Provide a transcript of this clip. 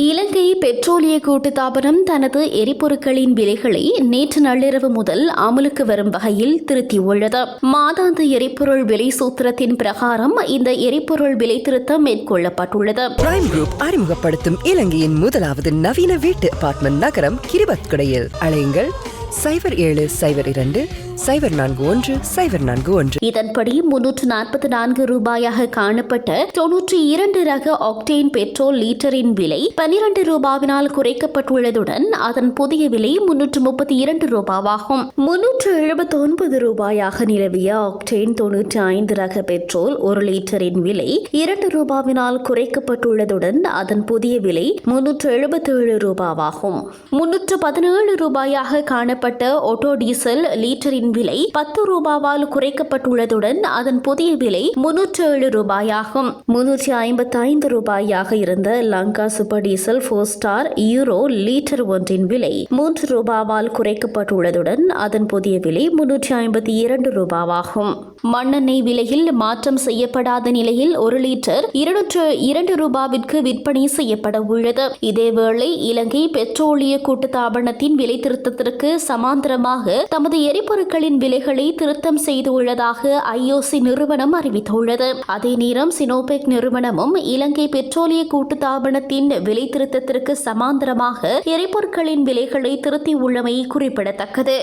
இலங்கை பெட்ரோலிய கூட்டுத்தாபனம் தனது எரிபொருட்களின் விலைகளை நேற்று நள்ளிரவு முதல் அமலுக்கு வரும் வகையில் திருத்தியுள்ளது. மாதாந்த எரிபொருள் விலை சூத்திரத்தின் பிரகாரம் இந்த எரிபொருள் விலை திருத்தம் மேற்கொள்ளப்பட்டுள்ளது. பிரைம் குரூப் அறிமுகப்படுத்தும் இலங்கையின் முதலாவது நவீன வீட்டு அபார்ட்மெண்ட் நகரம் கிரிபத்குடையில். அழையுங்கள் சைபர் ஏழு சைபர் இரண்டு சைபர் நான்கு ஒன்று சைபர் நான்கு ஒன்று. இதன்படி முன்னூற்று நாற்பத்தி நான்கு ரூபாயாக காணப்பட்ட தொன்னூற்றி இரண்டு ரக ஆக்டேன் பெட்ரோல் லீட்டரின் விலை பனிரண்டு ரூபாவினால் குறைக்கப்பட்டுள்ளதுடன் அதன் புதிய விலை முன்னூற்று முப்பத்தி இரண்டு ரூபாவாகும். முன்னூற்று எழுபத்தி ஒன்பது ரூபாயாக நிலவிய ஆக்டேன் தொன்னூற்றி ஐந்து ரக பெட்ரோல் ஒரு லிட்டரின் விலை இரண்டு ரூபாவினால் குறைக்கப்பட்டுள்ளதுடன் அதன் புதிய விலை முன்னூற்று எழுபத்தி ஏழு ரூபாவாகும். முன்னூற்று பதினேழு ரூபாயாக காணப்பட்ட ஓட்டோ டீசல் லீட்டரின் விலை பத்து ரூபாவால் குறைக்கப்பட்டுள்ளதுடன் அதன் புதிய விலை முன்னூற்று ஏழு ரூபாயாகும். முன்னூற்றி ஐம்பத்தி ஐந்து ரூபாயாக இருந்த Lanka super diesel four star Euro litre ஒன்றின் விலை மூன்று ரூபாவால் குறைக்கப்பட்டுள்ளதுடன் அதன் புதிய விலை முன்னூற்றி ஐம்பத்தி இரண்டு ரூபாவாகும். மண்ணெண்ணெய் விலையில் மாற்றம் செய்யப்படாத நிலையில் ஒரு லிட்டர் இருநூற்று இரண்டு ரூபாவிற்கு விற்பனை செய்யப்பட உள்ளது. இதேவேளை இலங்கை பெட்ரோலிய கூட்டுத்தாபனத்தின் விலை திருத்தத்திற்கு சமாந்தரமாக தமது எரிபொருட்களின் விலைகளை திருத்தம் செய்துள்ளதாக ஐஓசி நிறுவனம் அறிவித்துள்ளது. அதே நேரம் சினோபெக் நிறுவனமும் இலங்கை பெட்ரோலிய கூட்டுத்தாபனத்தின் விலை திருத்தத்திற்கு சமாந்தரமாக எரிபொருட்களின் விலைகளை திருத்தியுள்ளமை குறிப்பிடத்தக்கது.